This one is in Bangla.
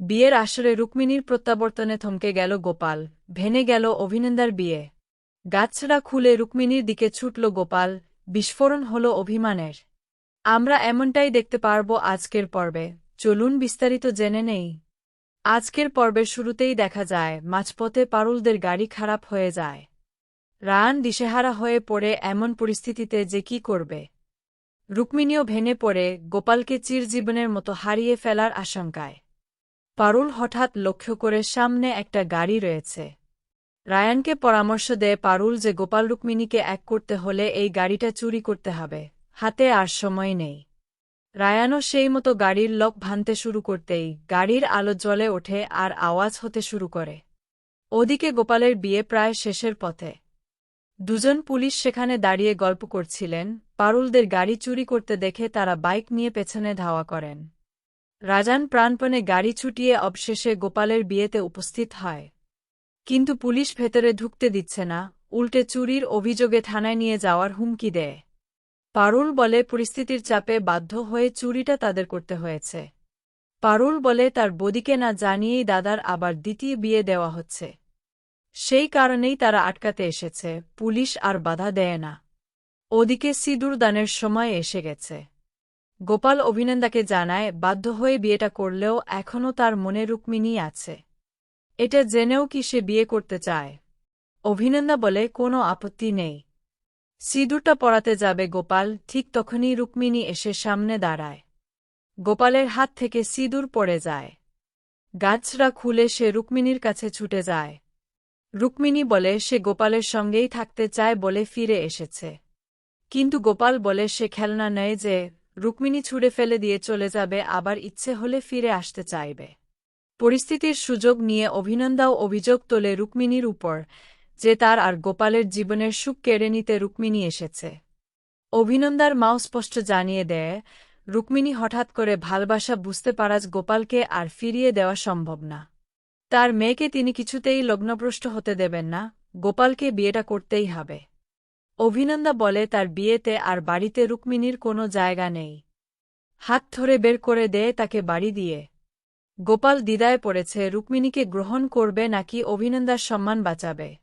বিয়ের আসরে রুক্মিণীর প্রত্যাবর্তনে থমকে গেল গোপাল, ভেনে গেল অভিনন্দার বিয়ে। গাছড়া খুলে রুক্মিণীর দিকে ছুটল গোপাল, বিস্ফোরণ হল অভিমানের। আমরা এমনটাই দেখতে পারব আজকের পর্বে, চলুন বিস্তারিত জেনে নেই। আজকের পর্বের শুরুতেই দেখা যায়, মাঝপথে পারুলদের গাড়ি খারাপ হয়ে যায়। রান দিশেহারা হয়ে পড়ে এমন পরিস্থিতিতে যে কি করবে। রুক্মিণীও ভেনে পড়ে, গোপালকে চিরজীবনের মতো হারিয়ে ফেলার আশঙ্কায়। পারুল হঠাৎ লক্ষ্য করে সামনে একটা গাড়ি রয়েছে। রায়ানকে পরামর্শ দেয় পারুল যে গোপাল রুক্মিণীকে এক করতে হলে এই গাড়িটা চুরি করতে হবে, হাতে আর সময় নেই। রায়ানও সেই মতো গাড়ির লক ভাঙতে শুরু করতেই গাড়ির আলো জ্বলে ওঠে আর আওয়াজ হতে শুরু করে। ওদিকে গোপালের বিয়ে প্রায় শেষের পথে। দুজন পুলিশ সেখানে দাঁড়িয়ে গল্প করছিলেন, পারুলদের গাড়ি চুরি করতে দেখে তারা বাইক নিয়ে পেছনে ধাওয়া করেন। রাজান প্রাণপণে গাড়ি ছুটিয়ে অবশেষে গোপালের বিয়েতে উপস্থিত হয়। কিন্তু পুলিশ ভেতরে ঢুকতে দিচ্ছে না, উল্টে চুরির অভিযোগে থানায় নিয়ে যাওয়ার হুমকি দেয়। পারুল বলে পরিস্থিতির চাপে বাধ্য হয়ে চুরিটা তাদের করতে হয়েছে। পারুল বলে তার বদিকে না জানিয়েই দাদার আবার দ্বিতীয় বিয়ে দেওয়া হচ্ছে। সেই কারণেই তারা আটকাতে এসেছে, পুলিশ আর বাধা দেয় না। ওদিকে সিঁদুর দানের সময় এসে গেছে। গোপাল অভিনন্দাকে জানায়, বাধ্য হয়ে বিয়েটা করলেও এখনও তার মনে রুক্মিণী আছে। এটা জেনেও কি সে বিয়ে করতে চায়? অভিনন্দা বলে, কোনো আপত্তি নেই। সিঁদুরটা পড়াতে যাবে গোপাল, ঠিক তখনই রুক্মিণী এসে সামনে দাঁড়ায়। গোপালের হাত থেকে সিঁদুর পড়ে যায়। গাছরা খুলে সে রুক্মিণীর কাছে ছুটে যায়। রুক্মিণী বলে, সে গোপালের সঙ্গেই থাকতে চায় বলে ফিরে এসেছে। কিন্তু গোপাল বলে, সে খেলনা নেয় যে রুক্মিণী ছুড়ে ফেলে দিয়ে চলে যাবে, আবার ইচ্ছে হলে ফিরে আসতে চাইবে। পরিস্থিতির সুযোগ নিয়ে অভিনন্দাও অভিযোগ তোলে রুক্মিণীর উপর, যে তার আর গোপালের জীবনের সুখ কেড়ে নিতে রুক্মিণী এসেছে। অভিনন্দার মাও স্পষ্ট জানিয়ে দেয়, রুক্মিণী হঠাৎ করে ভালবাসা বুঝতে পারাজ গোপালকে আর ফিরিয়ে দেওয়া সম্ভব না। তার মেয়েকে তিনি কিছুতেই লগ্নভ্রষ্ট হতে দেবেন না, গোপালকে বিয়েটা করতেই হবে। অভিনন্দা বলে তার বিয়েতে আর বাড়িতে রুক্মিণীর কোনো জায়গা নেই। হাত ধরে বের করে দেয় তাকে বাড়ি দিয়ে। গোপাল দিদায় পড়েছে, রুক্মিণীকে গ্রহণ করবে নাকি অভিনন্দার সম্মান বাঁচাবে?